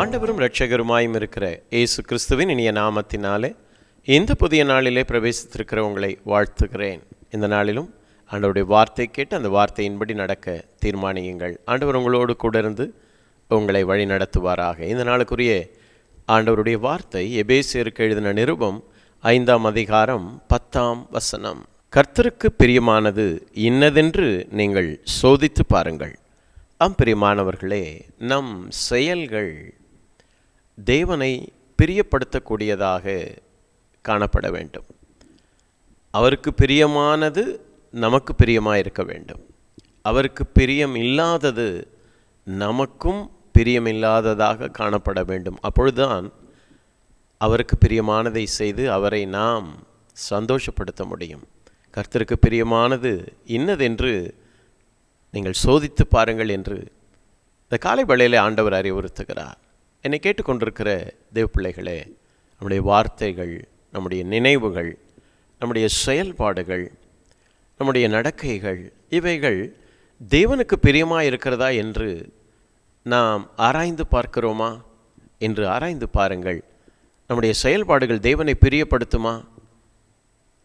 ஆண்டவரும் ரட்சகருமாயும் இருக்கிற இயேசு கிறிஸ்துவின் இனிய நாமத்தினாலே இந்த புதிய நாளிலே பிரவேசித்திருக்கிற உங்களை வாழ்த்துகிறேன். இந்த நாளிலும் ஆண்டவருடைய வார்த்தை கேட்டு அந்த வார்த்தையின்படி நடக்க தீர்மானியுங்கள். ஆண்டவர் உங்களோடு கூட இருந்து உங்களை வழி நடத்துவாராக. இந்த நாளுக்குரிய ஆண்டவருடைய வார்த்தை எபேசியருக்கு எழுதின நிருபம் ஐந்தாம் அதிகாரம் பத்தாம் வசனம். கர்த்தருக்கு பிரியமானது இன்னதென்று நீங்கள் சோதித்து பாருங்கள். அம்பிரியமானவர்களே நம் செயல்கள் தேவனை பிரியப்படுத்தக்கூடியதாக காணப்பட வேண்டும். அவருக்கு பிரியமானது நமக்கு பிரியமாக இருக்க வேண்டும். அவருக்கு பிரியம் இல்லாதது நமக்கும் பிரியமில்லாததாக காணப்பட வேண்டும். அப்பொழுதுதான் அவருக்கு பிரியமானதை செய்து அவரை நாம் சந்தோஷப்படுத்த முடியும். கர்த்தருக்கு பிரியமானது இன்னதென்று நீங்கள் சோதித்து பாருங்கள் என்று இந்த காலை வேளையிலே ஆண்டவர் அறிவுறுத்துகிறார். என்னை கேட்டுக்கொண்டிருக்கிற தேவ பிள்ளைகளே நம்முடைய வார்த்தைகள் நம்முடைய நினைவுகள் நம்முடைய செயல்பாடுகள் நம்முடைய நடக்கைகள் இவைகள் தேவனுக்கு பிரியமாக இருக்கிறதா என்று நாம் ஆராய்ந்து பார்க்கிறோமா? என்று ஆராய்ந்து பாருங்கள். நம்முடைய செயல்பாடுகள் தேவனை பிரியப்படுத்துமா?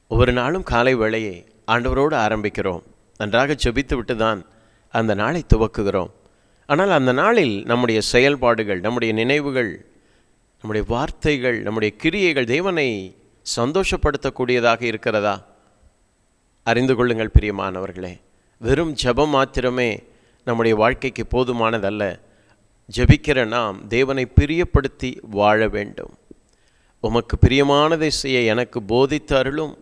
ஒவ்வொரு நாளும் காலை வேளையை ஆண்டவரோடு ஆரம்பிக்கிறோம். நன்றாக செபித்து விட்டு தான் அந்த நாளை துவக்குகிறோம். ஆனால் அந்த நாளில் நம்முடைய செயல்பாடுகள் நம்முடைய நினைவுகள் நம்முடைய வார்த்தைகள் நம்முடைய கிரியைகள் தேவனை சந்தோஷப்படுத்தக்கூடியதாக இருக்கிறதா? அறிந்து கொள்ளுங்கள் பிரியமானவர்களே. வெறும் ஜெபம் மாத்திரமே நம்முடைய வாழ்க்கைக்கு போதுமானதல்ல. ஜெபிக்கிற நாம் தேவனை பிரியப்படுத்தி வாழ வேண்டும். உமக்கு பிரியமானதை செய்ய எனக்கு போதித்து அருளும்.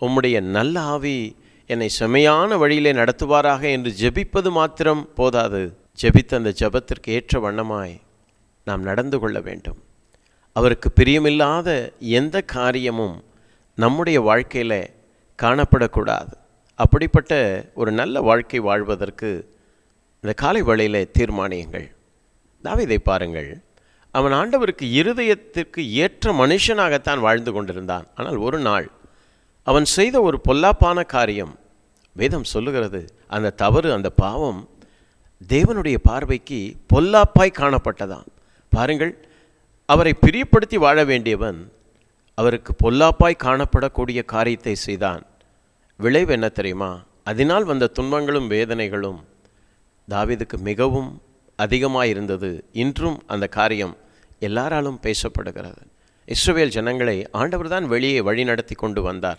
உம்முடைய நல்ல ஆவி என்னை செமையான வழியிலே நடத்துவாராக என்று ஜெபிப்பது மாத்திரம் போதாது. ஜெபித்த அந்த ஜெபத்திற்கு ஏற்ற வண்ணமாய் நாம் நடந்து கொள்ள வேண்டும். அவருக்கு பிரியமில்லாத எந்த காரியமும் நம்முடைய வாழ்க்கையில் காணப்படக்கூடாது. அப்படிப்பட்ட ஒரு நல்ல வாழ்க்கை வாழ்வதற்கு இந்த காலை வழியில் தீர்மானியுங்கள். தாவீதை பாருங்கள். அவன் ஆண்டவருக்கு இருதயத்திற்கு ஏற்ற மனுஷனாகத்தான் வாழ்ந்து கொண்டிருந்தான். ஆனால் ஒரு நாள் அவன் செய்த ஒரு பொல்லாப்பான காரியம் வேதம் சொல்லுகிறது அந்த தவறு அந்த பாவம் தேவனுடைய பார்வைக்கு பொல்லாப்பாய் காணப்பட்டதாம். பாருங்கள் அவரை பிரியப்படுத்தி வாழ வேண்டியவன் அவருக்கு பொல்லாப்பாய் காணப்படக்கூடிய காரியத்தை செய்தான். விளைவு என்ன தெரியுமா? அதனால் வந்த துன்பங்களும் வேதனைகளும் தாவிதுக்கு மிகவும் அதிகமாக இருந்தது இன்றும் அந்த காரியம் எல்லாராலும் பேசப்படுகிறது. இஸ்ரவேல் ஜனங்களை ஆண்டவர் தான் வெளியே வழி நடத்தி கொண்டு வந்தார்.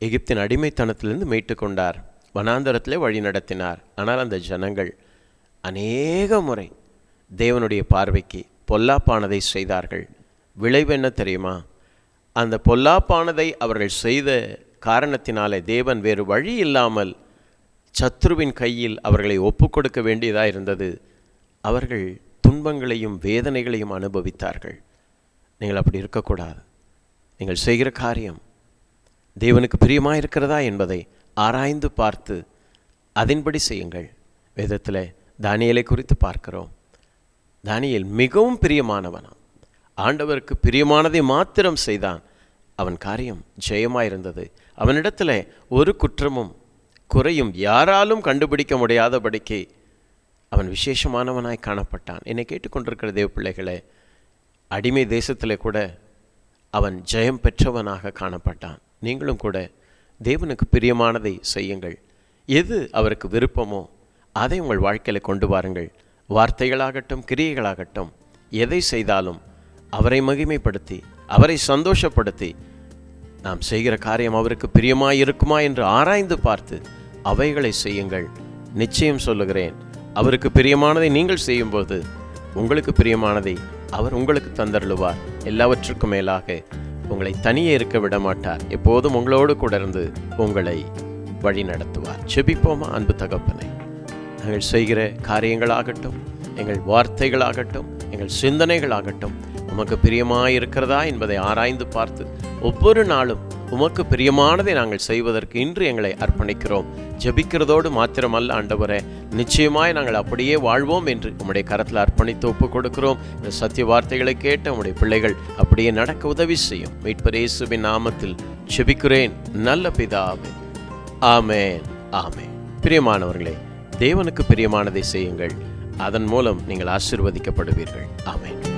எகிப்தின் அடிமைத்தனத்திலிருந்து மீட்டு கொண்டார். வனாந்தரத்திலே வழி நடத்தினார். ஆனால் அந்த ஜனங்கள் அநேக முறை தேவனுடைய பார்வைக்கு பொல்லாப்பானதை செய்தார்கள். விளைவு என்ன தெரியுமா? அந்த பொல்லாப்பானதை அவர்கள் செய்த காரணத்தினாலே தேவன் வேறு வழி இல்லாமல் சத்ருவின் கையில் அவர்களை ஒப்பு கொடுக்க வேண்டியதாக இருந்தது. அவர்கள் துன்பங்களையும் வேதனைகளையும் அனுபவித்தார்கள். நீங்கள் அப்படி இருக்கக்கூடாது. நீங்கள் செய்கிற காரியம் தேவனுக்கு பிரியமாக இருக்கிறதா என்பதை ஆராய்ந்து பார்த்து அதன்படி செய்யுங்கள். வேதத்தில் தானியலை குறித்து பார்க்கிறோம். தானியல் மிகவும் பிரியமானவனாம். ஆண்டவருக்கு பிரியமானதை மாத்திரம் செய்தான். அவன் காரியம் ஜெயமாயிருந்தது. அவனிடத்தில் ஒரு குற்றமும் குறையும் யாராலும் கண்டுபிடிக்க முடியாதபடிக்கு அவன் விசேஷமானவனாய் காணப்பட்டான். என்னை கேட்டுக்கொண்டிருக்கிற தேவ பிள்ளைகளே அடிமை தேசத்தில் கூட அவன் ஜெயம் பெற்றவனாக காணப்பட்டான். நீங்களும் கூட தேவனுக்கு பிரியமானதை செய்யுங்கள். எது அவருக்கு விருப்பமோ அதை உங்கள் வாழ்க்கையில் கொண்டு வாருங்கள். வார்த்தைகளாகட்டும் கிரியைகளாகட்டும் எதை செய்தாலும் அவரை மகிமைப்படுத்தி அவரை சந்தோஷப்படுத்தி நாம் செய்கிற காரியம் அவருக்கு பிரியமாய் இருக்குமா என்று ஆராய்ந்து பார்த்து அவைகளை செய்யுங்கள். நிச்சயம் சொல்லுகிறேன் அவருக்கு பிரியமானதை நீங்கள் செய்யும்போது உங்களுக்கு பிரியமானதை அவர் உங்களுக்கு தந்தருளுவார். எல்லாவற்றுக்கும் மேலாக உங்களை தனியே இருக்க விட மாட்டார். எப்போதும் உங்களோடு கூட இருந்து உங்களை வழி நடத்துவார். செபிப்போமா அன்பு தகப்பனை? நாங்கள் செய்கிற காரியங்களாகட்டும் எங்கள் வார்த்தைகளாகட்டும் எங்கள் சிந்தனைகளாகட்டும் உமக்கு பிரியமாக இருக்கிறதா என்பதை ஆராய்ந்து பார்த்து ஒவ்வொரு நாளும் உமக்கு பிரியமானதை நாங்கள் செய்வதற்கு இன்று எங்களை அர்ப்பணிக்கிறோம். ஜெபிக்கிறதோடு மாத்திரமல்ல ஆண்டவரே. நிச்சயமாய் நாங்கள் அப்படியே வாழ்வோம் என்று உம்முடைய கரத்தில் அர்ப்பணித்து ஒப்பு கொடுக்கிறோம் இந்த சத்திய வார்த்தைகளை கேட்டு உம்முடைய பிள்ளைகள் அப்படியே நடக்க உதவி செய்யும். மீட்பர் இயேசுவின் நாமத்தில் ஜெபிக்கிறேன். நல்ல பிதாவே. ஆமேன். ஆமேன். பிரியமானவர்களே தேவனுக்கு பிரியமானதை செய்யுங்கள். அதன் மூலம் நீங்கள் ஆசிர்வதிக்கப்படுவீர்கள். ஆமேன்.